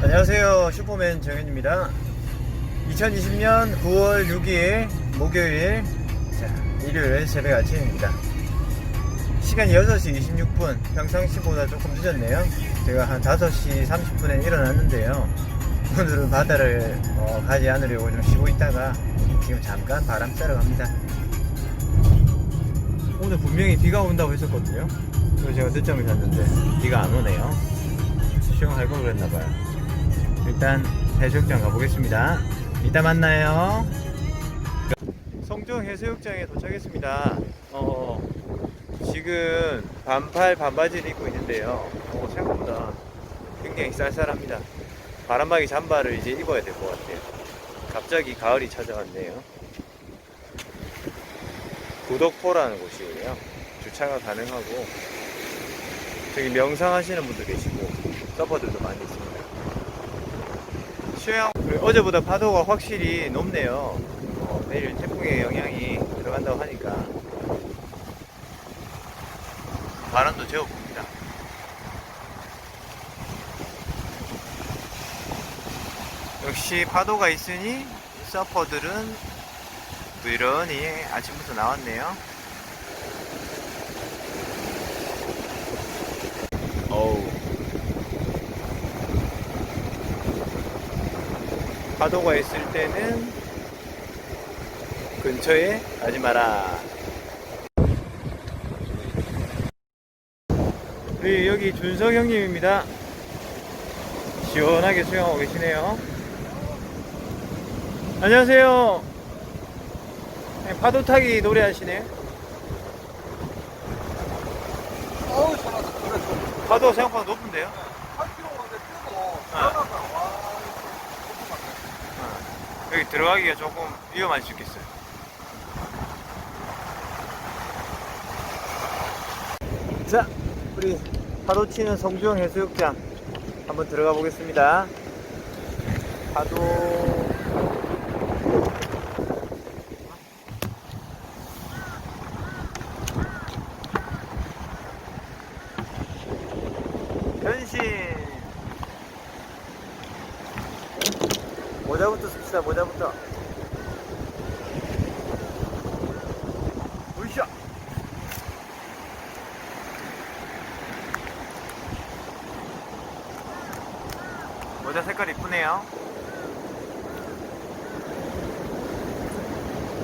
안녕하세요. 슈퍼맨 정현입니다. 2020년 9월 6일 목요일 자, 일요일 새벽 아침입니다. 시간이 6시 26분 평상시보다 조금 늦었네요. 제가 한 5시 30분에 일어났는데요. 오늘은 바다를 어, 가지 않으려고 좀 쉬고 있다가 지금 잠깐 바람 쐬러 갑니다. 오늘 분명히 비가 온다고 했었거든요. 그래서 제가 늦잠을 잤는데 비가 안 오네요. 수영할 걸 그랬나봐요. 일단 해수욕장 가보겠습니다. 이따 만나요. 성정 해수욕장에 도착했습니다. 어, 지금 반팔 반바지를 입고 있는데요. 어, 생각보다 굉장히 쌀쌀합니다. 바람막이 잠바를 이제 입어야 될 것 같아요. 갑자기 가을이 찾아왔네요. 구덕포라는 곳이에요. 주차가 가능하고 저기 명상하시는 분도 계시고 서퍼들도 많이 있습니다. 수영 어제보다 파도가 확실히 높네요. 어, 내일 태풍의 영향이 들어간다고 하니까 바람도 제법 붑니다. 역시 파도가 있으니 서퍼들은 부지런히 아침부터 나왔네요. 어우. 파도가 있을 때는 근처에 가지 마라. 네, 여기 준석 형님입니다. 시원하게 수영하고 계시네요. 안녕하세요. 네, 파도 타기 노래 좀 파도 생각보다 높은데요? 8kg 원에 뛰고 아. 들어가다 와 여기 들어가기가 조금 위험할 수 있겠어요. 자, 우리 파도 치는 성주영 해수욕장 한번 들어가 보겠습니다. 파도. 변신. 모자부터 씁시다 모자부터. 으쌰 모자 색깔 이쁘네요.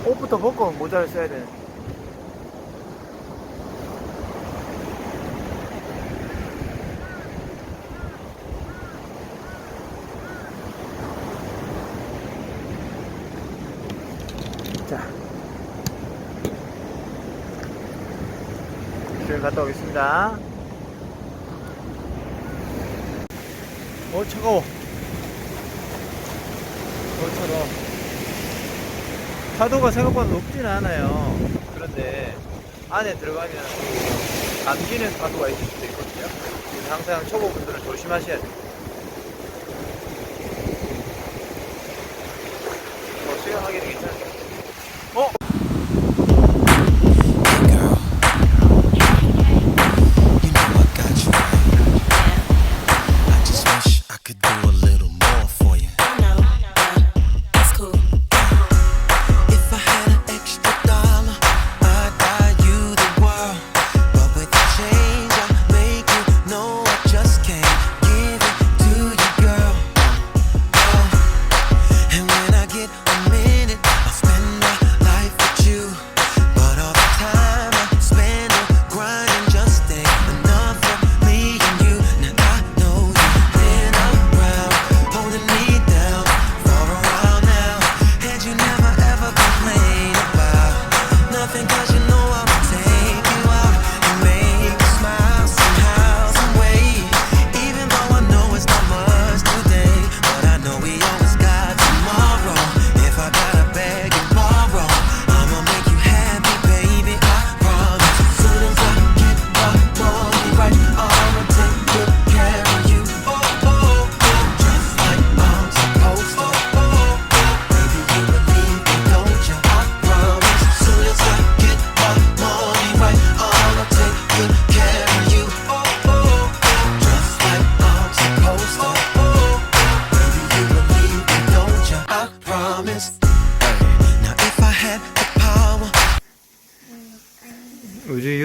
옷부터 벗고 모자를 써야 되는 자 수영 갔다 오겠습니다. 어 차가워. 어 차가워. 파도가 생각보다 높지는 않아요. 그런데 안에 들어가면 감기는 파도가 있을 수도 있거든요. 항상 초보분들은 조심하셔야 돼요. 어, 수영하기는 괜찮아요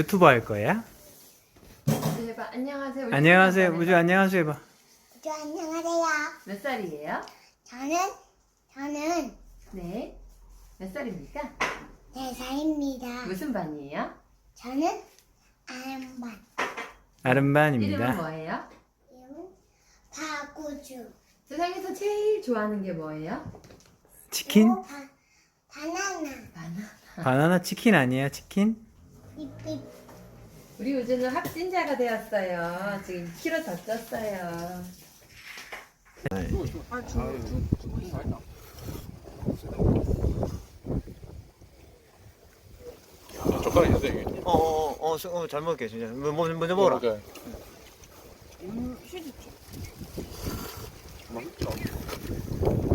유튜버 할 거야? 해봐. 안녕하세요. 우리 안녕하세요. 친구들 우주. 안녕하세요 해봐. 저 안녕하세요. 몇 살이에요? 저는 저는 네. 몇 살입니까? 네 살입니다. 무슨 반이에요? 저는 아름반 이름은 아름반입니다. 뭐예요? 이름은 바구주 세상에서 제일 좋아하는 게 뭐예요? 치킨? 바, 바나나 바나. 바나나 치킨 아니야 치킨? 삐삐 우리 우주는 확진자가 되었어요. 지금 2kg 더 쪘어요. 젓가락이 있어 이게. 어 어어 어, 잘 먹을게 진짜. 뭐, 뭐, 먼저 먹어라. 맛있다. 그것도 맛있어.